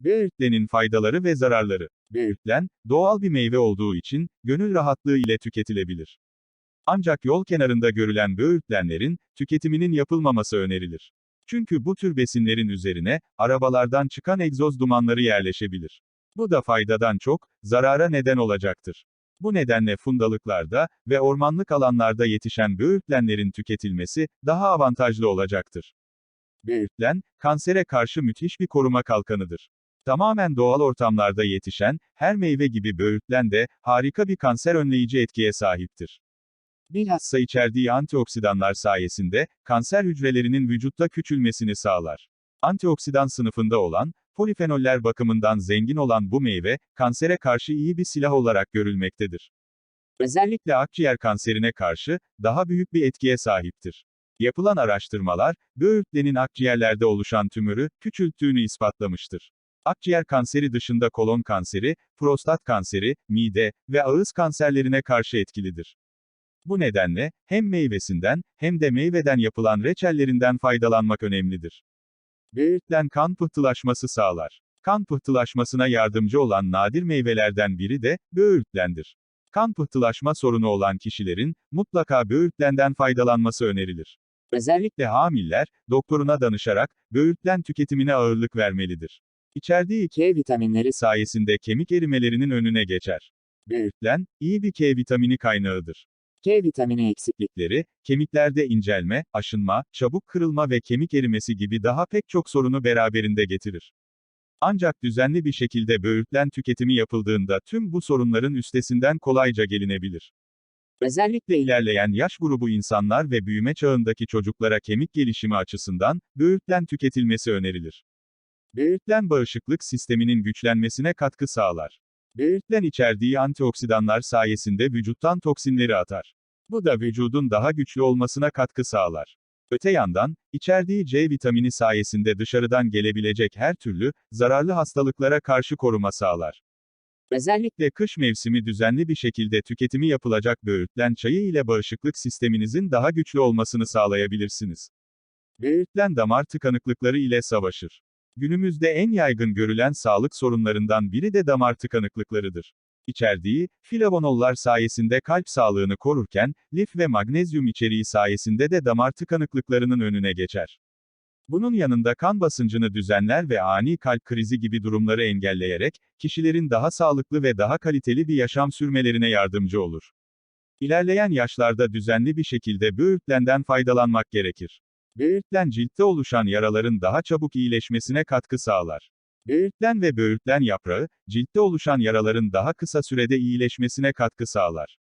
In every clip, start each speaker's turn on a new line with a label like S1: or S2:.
S1: Böğürtlenin faydaları ve zararları. Böğürtlen, doğal bir meyve olduğu için, gönül rahatlığı ile tüketilebilir. Ancak yol kenarında görülen böğürtlenlerin, tüketiminin yapılmaması önerilir. Çünkü bu tür besinlerin üzerine, arabalardan çıkan egzoz dumanları yerleşebilir. Bu da faydadan çok, zarara neden olacaktır. Bu nedenle fundalıklarda ve ormanlık alanlarda yetişen böğürtlenlerin tüketilmesi, daha avantajlı olacaktır. Böğürtlen, kansere karşı müthiş bir koruma kalkanıdır. Tamamen doğal ortamlarda yetişen, her meyve gibi böğürtlen de, harika bir kanser önleyici etkiye sahiptir. Bilhassa içerdiği antioksidanlar sayesinde, kanser hücrelerinin vücutta küçülmesini sağlar. Antioksidan sınıfında olan, polifenoller bakımından zengin olan bu meyve, kansere karşı iyi bir silah olarak görülmektedir. Özellikle akciğer kanserine karşı, daha büyük bir etkiye sahiptir. Yapılan araştırmalar, böğürtlenin akciğerlerde oluşan tümörü, küçülttüğünü ispatlamıştır. Akciğer kanseri dışında kolon kanseri, prostat kanseri, mide ve ağız kanserlerine karşı etkilidir. Bu nedenle, hem meyvesinden, hem de meyveden yapılan reçellerinden faydalanmak önemlidir. Böğürtlen kan pıhtılaşması sağlar. Kan pıhtılaşmasına yardımcı olan nadir meyvelerden biri de, böğürtlendir. Kan pıhtılaşma sorunu olan kişilerin, mutlaka böğürtlenden faydalanması önerilir. Özellikle hamiller, doktoruna danışarak, böğürtlen tüketimine ağırlık vermelidir. İçerdiği K vitaminleri sayesinde kemik erimelerinin önüne geçer. Böğürtlen, iyi bir K vitamini kaynağıdır. K vitamini eksiklikleri, kemiklerde incelme, aşınma, çabuk kırılma ve kemik erimesi gibi daha pek çok sorunu beraberinde getirir. Ancak düzenli bir şekilde böğürtlen tüketimi yapıldığında tüm bu sorunların üstesinden kolayca gelinebilir. Özellikle ilerleyen yaş grubu insanlar ve büyüme çağındaki çocuklara kemik gelişimi açısından, böğürtlen tüketilmesi önerilir. Böğürtlen bağışıklık sisteminin güçlenmesine katkı sağlar. Böğürtlen içerdiği antioksidanlar sayesinde vücuttan toksinleri atar. Bu da vücudun daha güçlü olmasına katkı sağlar. Öte yandan, içerdiği C vitamini sayesinde dışarıdan gelebilecek her türlü, zararlı hastalıklara karşı koruma sağlar. Özellikle kış mevsimi düzenli bir şekilde tüketimi yapılacak böğürtlen çayı ile bağışıklık sisteminizin daha güçlü olmasını sağlayabilirsiniz. Böğürtlen damar tıkanıklıkları ile savaşır. Günümüzde en yaygın görülen sağlık sorunlarından biri de damar tıkanıklıklarıdır. İçerdiği, flavonollar sayesinde kalp sağlığını korurken, lif ve magnezyum içeriği sayesinde de damar tıkanıklıklarının önüne geçer. Bunun yanında kan basıncını düzenler ve ani kalp krizi gibi durumları engelleyerek, kişilerin daha sağlıklı ve daha kaliteli bir yaşam sürmelerine yardımcı olur. İlerleyen yaşlarda düzenli bir şekilde böğürtlenden faydalanmak gerekir. Böğürtlen ciltte oluşan yaraların daha çabuk iyileşmesine katkı sağlar. Böğürtlen ve böğürtlen yaprağı, ciltte oluşan yaraların daha kısa sürede iyileşmesine katkı sağlar.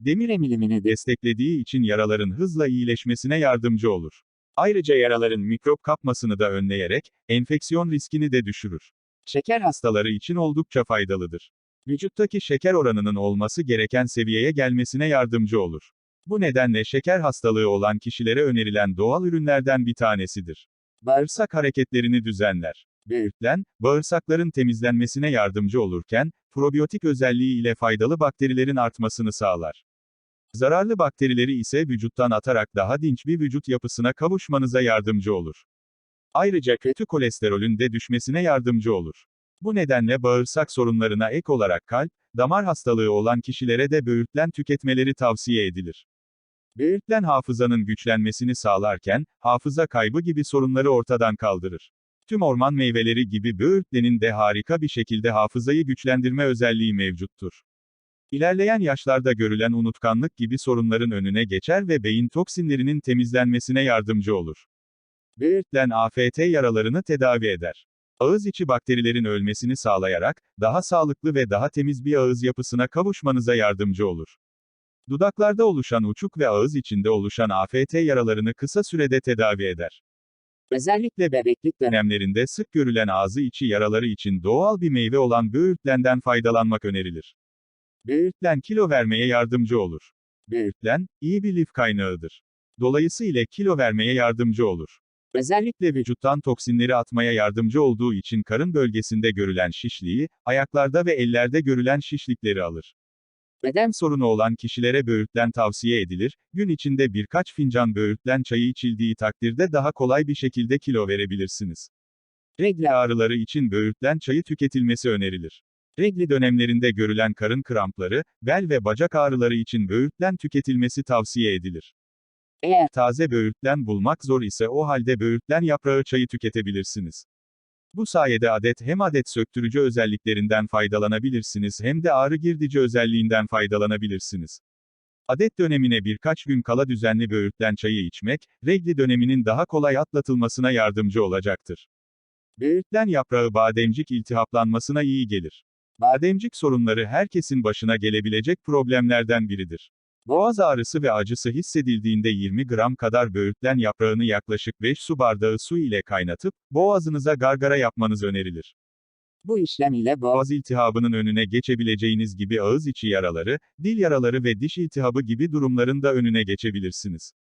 S1: Demir emilimini desteklediği için yaraların hızla iyileşmesine yardımcı olur. Ayrıca yaraların mikrop kapmasını da önleyerek, enfeksiyon riskini de düşürür. Şeker hastaları için oldukça faydalıdır. Vücuttaki şeker oranının olması gereken seviyeye gelmesine yardımcı olur. Bu nedenle şeker hastalığı olan kişilere önerilen doğal ürünlerden bir tanesidir. Bağırsak hareketlerini düzenler. Böğürtlen, bağırsakların temizlenmesine yardımcı olurken, probiyotik özelliği ile faydalı bakterilerin artmasını sağlar. Zararlı bakterileri ise vücuttan atarak daha dinç bir vücut yapısına kavuşmanıza yardımcı olur. Ayrıca kötü kolesterolün de düşmesine yardımcı olur. Bu nedenle bağırsak sorunlarına ek olarak kalp, damar hastalığı olan kişilere de böğürtlen tüketmeleri tavsiye edilir. Böğürtlen hafızanın güçlenmesini sağlarken, hafıza kaybı gibi sorunları ortadan kaldırır. Tüm orman meyveleri gibi böğürtlenin de harika bir şekilde hafızayı güçlendirme özelliği mevcuttur. İlerleyen yaşlarda görülen unutkanlık gibi sorunların önüne geçer ve beyin toksinlerinin temizlenmesine yardımcı olur. Böğürtlen AFT yaralarını tedavi eder. Ağız içi bakterilerin ölmesini sağlayarak, daha sağlıklı ve daha temiz bir ağız yapısına kavuşmanıza yardımcı olur. Dudaklarda oluşan uçuk ve ağız içinde oluşan AFT yaralarını kısa sürede tedavi eder. Özellikle bebeklik dönemlerinde sık görülen ağzı içi yaraları için doğal bir meyve olan böğürtlenden faydalanmak önerilir. Böğürtlen kilo vermeye yardımcı olur. Böğürtlen, iyi bir lif kaynağıdır. Dolayısıyla kilo vermeye yardımcı olur. Özellikle vücuttan toksinleri atmaya yardımcı olduğu için karın bölgesinde görülen şişliği, ayaklarda ve ellerde görülen şişlikleri alır. Beden sorunu olan kişilere böğürtlen tavsiye edilir, gün içinde birkaç fincan böğürtlen çayı içildiği takdirde daha kolay bir şekilde kilo verebilirsiniz. Regl ağrıları için böğürtlen çayı tüketilmesi önerilir. Regli dönemlerinde görülen karın krampları, bel ve bacak ağrıları için böğürtlen tüketilmesi tavsiye edilir. Eğer taze böğürtlen bulmak zor ise o halde böğürtlen yaprağı çayı tüketebilirsiniz. Bu sayede adet hem adet söktürücü özelliklerinden faydalanabilirsiniz hem de ağrı girdici özelliğinden faydalanabilirsiniz. Adet dönemine birkaç gün kala düzenli böğürtlen çayı içmek, regli döneminin daha kolay atlatılmasına yardımcı olacaktır. Böğürtlen yaprağı bademcik iltihaplanmasına iyi gelir. Bademcik sorunları herkesin başına gelebilecek problemlerden biridir. Boğaz ağrısı ve acısı hissedildiğinde 20 gram kadar böğürtlen yaprağını yaklaşık 5 su bardağı su ile kaynatıp, boğazınıza gargara yapmanız önerilir. Bu işlem ile boğaz iltihabının önüne geçebileceğiniz gibi ağız içi yaraları, dil yaraları ve diş iltihabı gibi durumların da önüne geçebilirsiniz.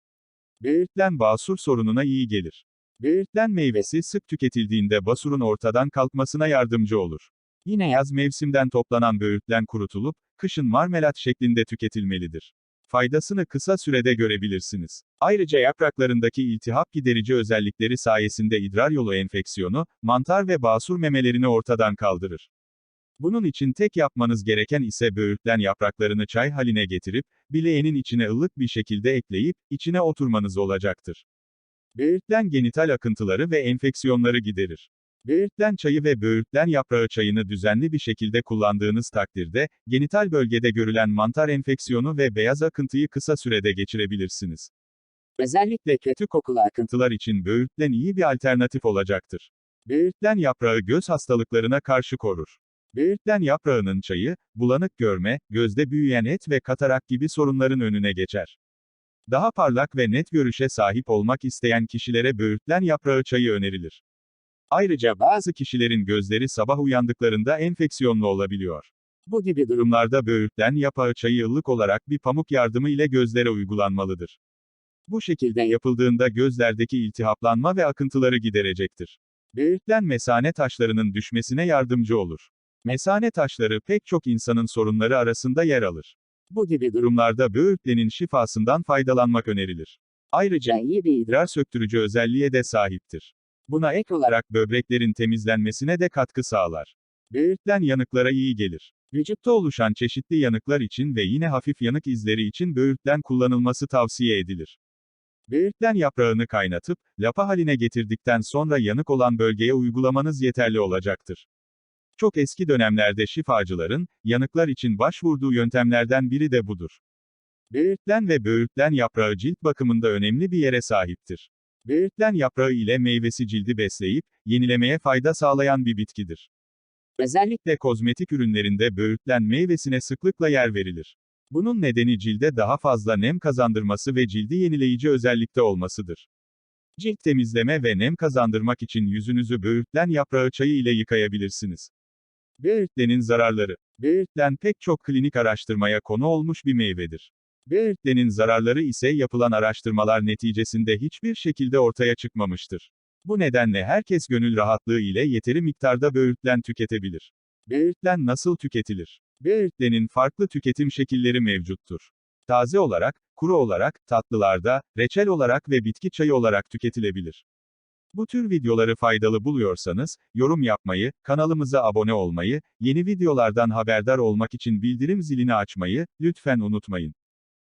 S1: Böğürtlen basur sorununa iyi gelir. Böğürtlen meyvesi sık tüketildiğinde basurun ortadan kalkmasına yardımcı olur. Yine yaz mevsimden toplanan böğürtlen kurutulup, kışın marmelat şeklinde tüketilmelidir. Faydasını kısa sürede görebilirsiniz. Ayrıca yapraklarındaki iltihap giderici özellikleri sayesinde idrar yolu enfeksiyonu, mantar ve basur memelerini ortadan kaldırır. Bunun için tek yapmanız gereken ise böğürtlen yapraklarını çay haline getirip, bileğenin içine ılık bir şekilde ekleyip, içine oturmanız olacaktır. Böğürtlen genital akıntıları ve enfeksiyonları giderir. Böğürtlen çayı ve böğürtlen yaprağı çayını düzenli bir şekilde kullandığınız takdirde, genital bölgede görülen mantar enfeksiyonu ve beyaz akıntıyı kısa sürede geçirebilirsiniz. Özellikle kötü kokulu akıntılar için böğürtlen iyi bir alternatif olacaktır. Böğürtlen yaprağı göz hastalıklarına karşı korur. Böğürtlen yaprağının çayı, bulanık görme, gözde büyüyen et ve katarak gibi sorunların önüne geçer. Daha parlak ve net görüşe sahip olmak isteyen kişilere böğürtlen yaprağı çayı önerilir. Ayrıca bazı kişilerin gözleri sabah uyandıklarında enfeksiyonlu olabiliyor. Bu gibi durumlarda böğürtlen yaprağı çayı ılık olarak bir pamuk yardımı ile gözlere uygulanmalıdır. Bu şekilde yapıldığında gözlerdeki iltihaplanma ve akıntıları giderecektir. Böğürtlen mesane taşlarının düşmesine yardımcı olur. Mesane taşları pek çok insanın sorunları arasında yer alır. Bu gibi durumlarda böğürtlenin şifasından faydalanmak önerilir. Ayrıca iyi bir idrar söktürücü özelliğe de sahiptir. Buna ek olarak böbreklerin temizlenmesine de katkı sağlar. Böğürtlen yanıklara iyi gelir. Vücutta oluşan çeşitli yanıklar için ve yine hafif yanık izleri için böğürtlen kullanılması tavsiye edilir. Böğürtlen yaprağını kaynatıp, lapa haline getirdikten sonra yanık olan bölgeye uygulamanız yeterli olacaktır. Çok eski dönemlerde şifacıların, yanıklar için başvurduğu yöntemlerden biri de budur. Böğürtlen ve böğürtlen yaprağı cilt bakımında önemli bir yere sahiptir. Böğürtlen yaprağı ile meyvesi cildi besleyip, yenilemeye fayda sağlayan bir bitkidir. Özellikle kozmetik ürünlerinde böğürtlen meyvesine sıklıkla yer verilir. Bunun nedeni cilde daha fazla nem kazandırması ve cildi yenileyici özellikte olmasıdır. Cilt temizleme ve nem kazandırmak için yüzünüzü böğürtlen yaprağı çayı ile yıkayabilirsiniz. Böğürtlenin zararları. Böğürtlen pek çok klinik araştırmaya konu olmuş bir meyvedir. Böğürtlenin zararları ise yapılan araştırmalar neticesinde hiçbir şekilde ortaya çıkmamıştır. Bu nedenle herkes gönül rahatlığı ile yeteri miktarda böğürtlen tüketebilir. Böğürtlen nasıl tüketilir? Böğürtlenin farklı tüketim şekilleri mevcuttur. Taze olarak, kuru olarak, tatlılarda, reçel olarak ve bitki çayı olarak tüketilebilir. Bu tür videoları faydalı buluyorsanız, yorum yapmayı, kanalımıza abone olmayı, yeni videolardan haberdar olmak için bildirim zilini açmayı, lütfen unutmayın.